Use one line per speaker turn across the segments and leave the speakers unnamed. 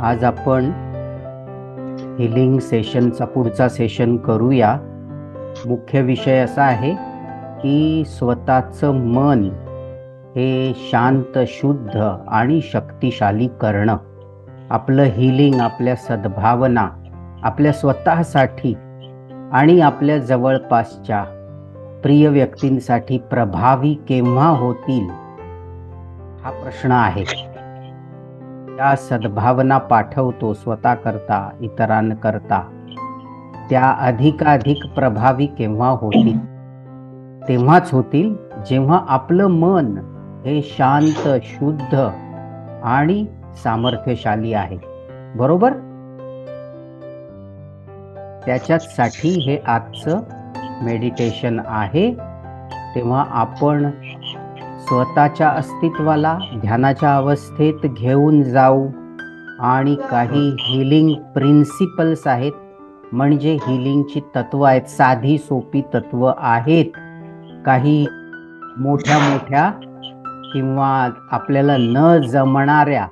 आज आपण हिलिंग सेशनचा पुढचा सेशन करूया. मुख्य विषय असा आहे की स्वतःचं मन हे शांत शुद्ध आणि शक्तिशाली करणं. आपलं हिलिंग आपल्या सद्भावना आपल्या स्वतःसाठी आणि आपल्या जवळपासच्या प्रिय व्यक्तींसाठी प्रभावी केव्हा होतील? हा प्रश्न आहे. त्या सद्भावना पाठवतो स्वतः करता इतरांकरता. त्या अधिकाधिक प्रभावी केव्हा होतील? तेव्हाच होतील जेव्हा आपलं मन हे शांत शुद्ध आणि सामर्थ्यशाली आहे. बरोबर? त्याच्यासाठी हे आजचं मेडिटेशन आहे. तेव्हा आपण स्वतःच्या अस्तित्वाला ध्यानाच्या अवस्थेत घेऊन जाऊ. आणि काही हिलिंग प्रिन्सिपल्स आहेत. म्हणजे हिलिंगची तत्व आहेत. साधी सोपी तत्व आहेत. काही मोठ्या मोठ्या किंवा आपल्याला न जमणाऱ्या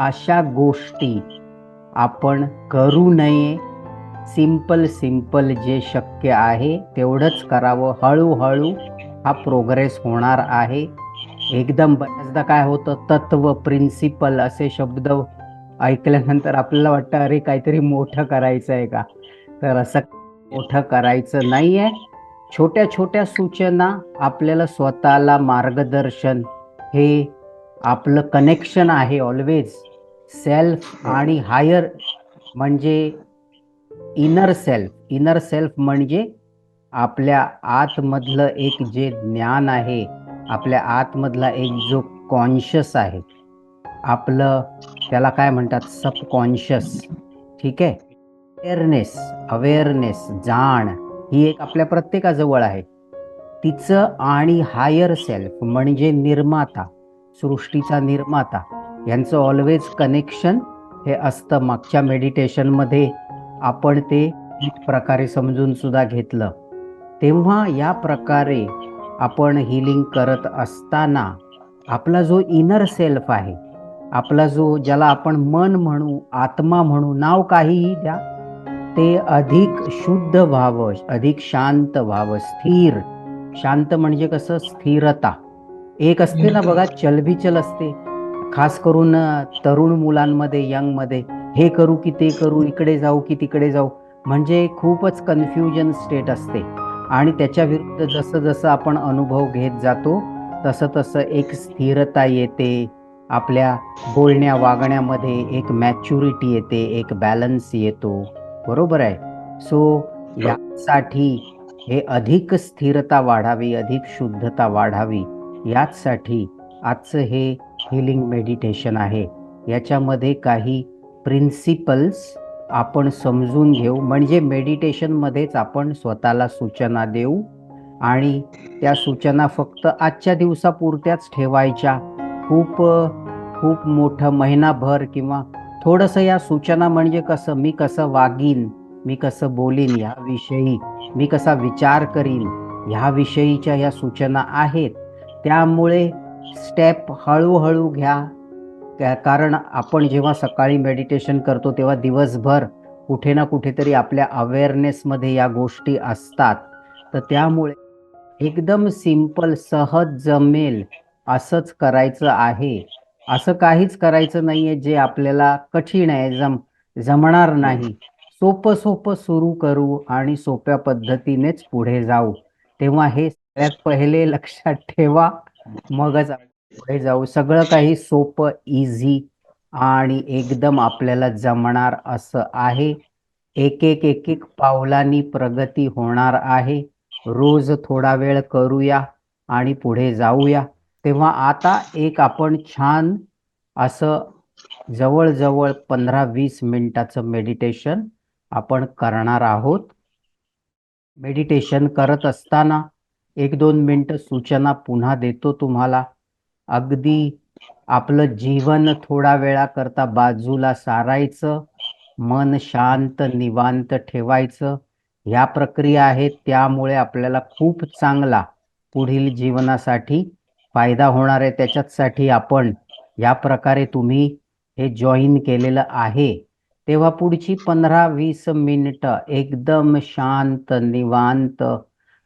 अशा गोष्टी आपण करू नये. सिंपल सिंपल जे शक्य आहे तेवढंच करावं. हळूहळू हा प्रोग्रेस होणार आहे. एकदम बऱ्याचदा काय होतं तत्व प्रिन्सिपल असे शब्द ऐकल्यानंतर आपल्याला वाटतं अरे काहीतरी मोठं करायचं आहे का? तर असं मोठं करायचं नाही आहे छोट्या छोट्या सूचना आपल्याला स्वतःला मार्गदर्शन हे आपलं कनेक्शन आहे ऑलवेज सेल्फ आणि हायर म्हणजे इनर सेल्फ इनर सेल्फ म्हणजे आपल्या आतमधलं एक जे ज्ञान आहे आपल्या आतमधला एक जो कॉन्शियस आहे आपलं त्याला काय म्हणतात? सबकॉन्शियस ठीक आहे? अवेअरनेस अवेअरनेस जाण ही एक आपल्या प्रत्येकाजवळ आहे. तिचं आणि हायर सेल्फ म्हणजे निर्माता सृष्टीचा निर्माता यांचं ऑलवेज कनेक्शन हे असतं. मागच्या मेडिटेशनमध्ये आपण ते प्रकारे समजून सुद्धा घेतलं. तेव्हा या प्रकारे आपण हिलिंग करत असताना आपला जो इनर सेल्फ आहे आपला जो ज्याला आपण मन म्हणू आत्मा म्हणू नाव काहीही द्या ते अधिक शुद्ध व्हावं अधिक शांत व्हावं स्थिर. शांत म्हणजे कसं? स्थिरता. एक असते ना बघा चलबिचल असते. खास करून तरुण मुलांमध्ये यंगमध्ये हे करू की ते करू इकडे जाऊ की तिकडे जाऊ म्हणजे खूपच कन्फ्युजन स्टेट असते. आणि त्याच्या विरुद्ध जसं जसं आपण अनुभव घेत जातो तसं तसं एक स्थिरता येते. आपल्या बोलण्या वागण्यामध्ये एक मॅच्युरिटी येते एक बॅलन्स येतो. बरोबर आहे? सो यासाठी हे अधिक स्थिरता वाढावी अधिक शुद्धता वाढावी याचसाठी आजचं हे हिलिंग मेडिटेशन आहे. याच्यामध्ये काही प्रिन्सिपल्स आपण समजून घेऊ. म्हणजे मेडिटेशनमध्येच आपण स्वतःला सूचना देऊ आणि त्या सूचना फक्त आजच्या दिवसापुरत्याच ठेवायच्या. खूप खूप मोठं महिनाभर किंवा थोडंसं या सूचना म्हणजे कसं मी कसं वागीन मी कसं बोलीन याविषयी मी कसा विचार करीन ह्याविषयीच्या ह्या सूचना आहेत. त्यामुळे स्टेप हळूहळू घ्या. त्या- कारण आपण जेव्हा सकाळी मेडिटेशन करतो तेव्हा दिवसभर कुठे ना कुठेतरी आपल्या अवेअरनेसमध्ये या गोष्टी असतात. तर त्यामुळे एकदम सिंपल सहज जमेल असंच करायचं आहे. असं काहीच करायचं नाहीये जे आपल्याला कठीण आहे जम जमणार नाही. सोपं सोपं सुरू करू आणि सोप्या पद्धतीनेच पुढे जाऊ. तेव्हा हे सगळ्यात पहिले लक्षात ठेवा मगच पुढे जाऊ. सगळं काही सोपं इझी आणि एकदम आपल्याला जमणार असं आहे. एक एक एक एक पावलांनी प्रगती होणार आहे. रोज थोडा वेळ करूया आणि पुढे जाऊया. तेव्हा आता एक आपण छान असं जवळजवळ पंधरा वीस मिनिटाचं मेडिटेशन आपण करणार आहोत. मेडिटेशन करत असताना एक दोन मिनटं सूचना पुन्हा देतो तुम्हाला. अगदी आपलं जीवन थोडा वेळाकरता बाजूला सारायचं मन शांत निवांत ठेवायचं. ह्या प्रक्रिया आहेत त्यामुळे आपल्याला खूप चांगला पुढील जीवनासाठी फायदा होणार आहे. त्याच्याचसाठी आपण या प्रकारे तुम्ही हे जॉईन केलेलं आहे. तेव्हा पुढची पंधरा वीस मिनिटं एकदम शांत निवांत.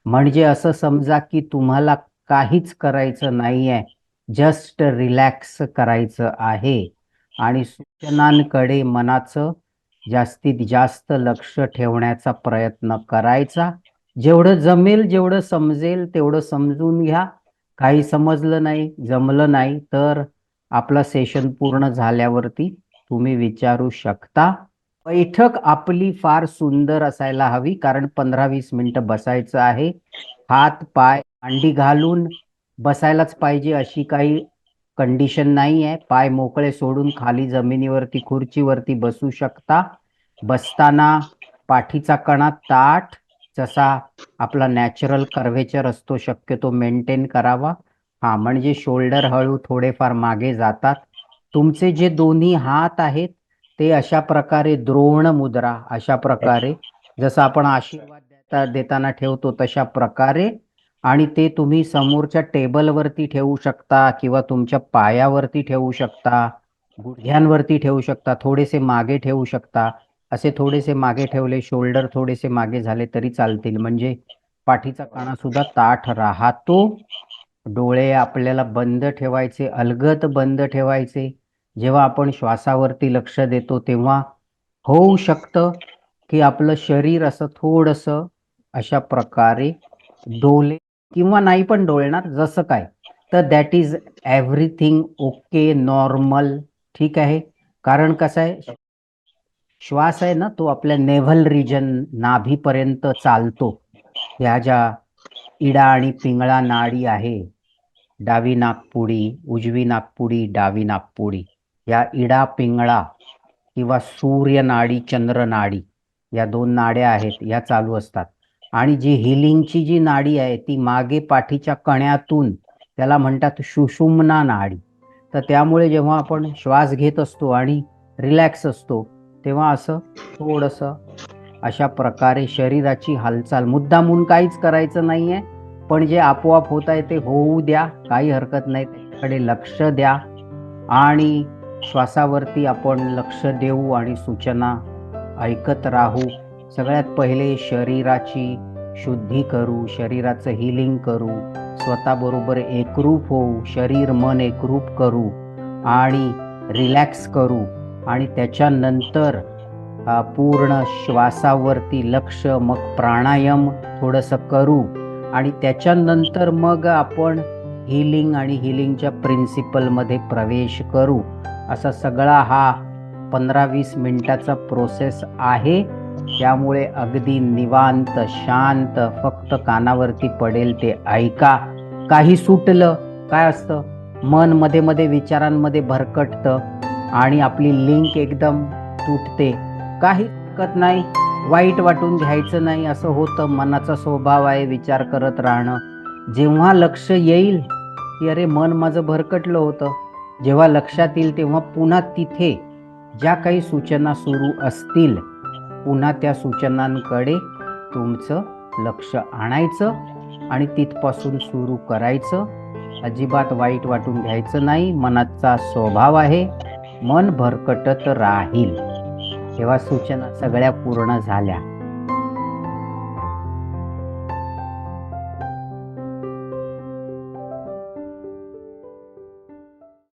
म्हणजे असं समजा की तुम्हाला काहीच करायचं नाही आहे जस्ट रिलॅक्स करायचं आहे. आणि सूचनांकडे मनाचं जास्तीत जास्त लक्ष ठेवण्याचा प्रयत्न करायचा. जेवढं जमेल जेवढं समजेल तेवढं समजून घ्या. काही समजलं नाही जमलं नाही तर आपलं सेशन पूर्ण झाल्यावरती तुम्ही विचारू शकता. बैठक आपली फार सुंदर असायला हवी कारण पंधरा वीस मिनिटं बसायचं आहे. हात पाय अंडी घालून बसायलाच पाहिजे अशी काही कंडिशन नाही आहे पाय मोकळे सोडून खाली जमिनीवरती खुर्चीवरती बसू शकता. बसताना पाठीचा कणा ताठ जसा आपला नॅचरल कर्वेचर असतो शक्यतो मेंटेन करावा. हा म्हणजे शोल्डर हळू थोडेफार मागे जातात. तुमचे जे दोन्ही हात आहेत ते अशा प्रकारे द्रोण मुद्रा अशा प्रकारे जसं आपण आशीर्वाद देताना ठेवतो तशा प्रकारे आणि ते तुम्ही समोरच्या टेबलवरती ठेवू शकता किंवा तुमच्या पायावरती ठेवू शकता गुडघ्यांवरती ठेवू शकता थोडेसे मागे ठेवू शकता. असे थोडेसे मागे ठेवले शोल्डर थोडेसे मागे झाले तरी चालतील. म्हणजे पाठीचा कणा सुद्धा ताठ राहतो. डोळे आपल्याला बंद ठेवायचे अलगत बंद ठेवायचे. जेव्हा आपण श्वासावरती लक्ष देतो तेव्हा होऊ शकतं की आपलं शरीर असं थोडंसं अशा प्रकारे डोले किंवा नाही पण डोळणार जसं काय. तर that is everything okay normal ठीक आहे? कारण कसं आहे? श्वास आहे ना तो आपल्या नेव्हल रिजन नाभीपर्यंत चालतो. ह्या ज्या इडा आणि पिंगळा नाडी आहे डावी नागपुडी उजवी नागपुडी डावी नागपुडी या इडा पिंगळा किंवा सूर्य नाडी चंद्र नाडी या दोन नाड्या आहेत या चालू असतात. आणि जी हिलिंगची जी नाडी आहे ती मागे पाठीच्या कण्यातून त्याला म्हणतात सुषुम्ना नाडी. तर त्यामुळे जेव्हा आपण श्वास घेत असतो आणि रिलॅक्स असतो तेव्हा असं थोडंसं अशा प्रकारे शरीराची हालचाल. मुद्दामून काहीच करायचं नाहीये पण जे आपोआप होत आहे ते होऊ द्या काही हरकत नाही. त्याकडे लक्ष द्या आणि श्वासावरती आपण लक्ष देऊ आणि सूचना ऐकत राहू. सगळ्यात पहिले शरीराची शुद्धी करू शरीराचं हिलिंग करू स्वतःबरोबर एकरूप होऊ शरीर मन एकरूप करू आणि रिलॅक्स करू आणि त्याच्यानंतर पूर्ण श्वासावरती लक्ष मग प्राणायाम थोडंसं करू आणि त्याच्यानंतर मग आपण हिलिंग आणि हिलिंगच्या प्रिन्सिपलमध्ये प्रवेश करू. असा सगळा हा पंधरा वीस मिनटाचा प्रोसेस आहे. त्यामुळे अगदी निवांत शांत फक्त कानावरती पडेल ते ऐका. काही सुटलं काय असतं? मनमध्ये मध्ये विचारांमध्ये भरकटतं आणि आपली लिंक एकदम तुटते. काही हरकत नाही वाईट वाटून घ्यायचं नाही असं होतं. मनाचा स्वभाव आहे विचार करत राहणं. जेव्हा लक्ष येईल की अरे मन माझं भरकटलं होतं. जेव्हा लक्षात येईल तेव्हा पुन्हा तिथे ज्या काही सूचना सुरू असतील. पुन्हा त्या सूचनांकडे तुमचं लक्ष आणायचं आणि तिथपासून सुरू करायचं. अजिबात वाईट वाटून घ्यायचं नाही. मनाचा स्वभाव आहे. मन भरकटत राहील. तेव्हा सूचना सगळ्या पूर्ण झाल्या.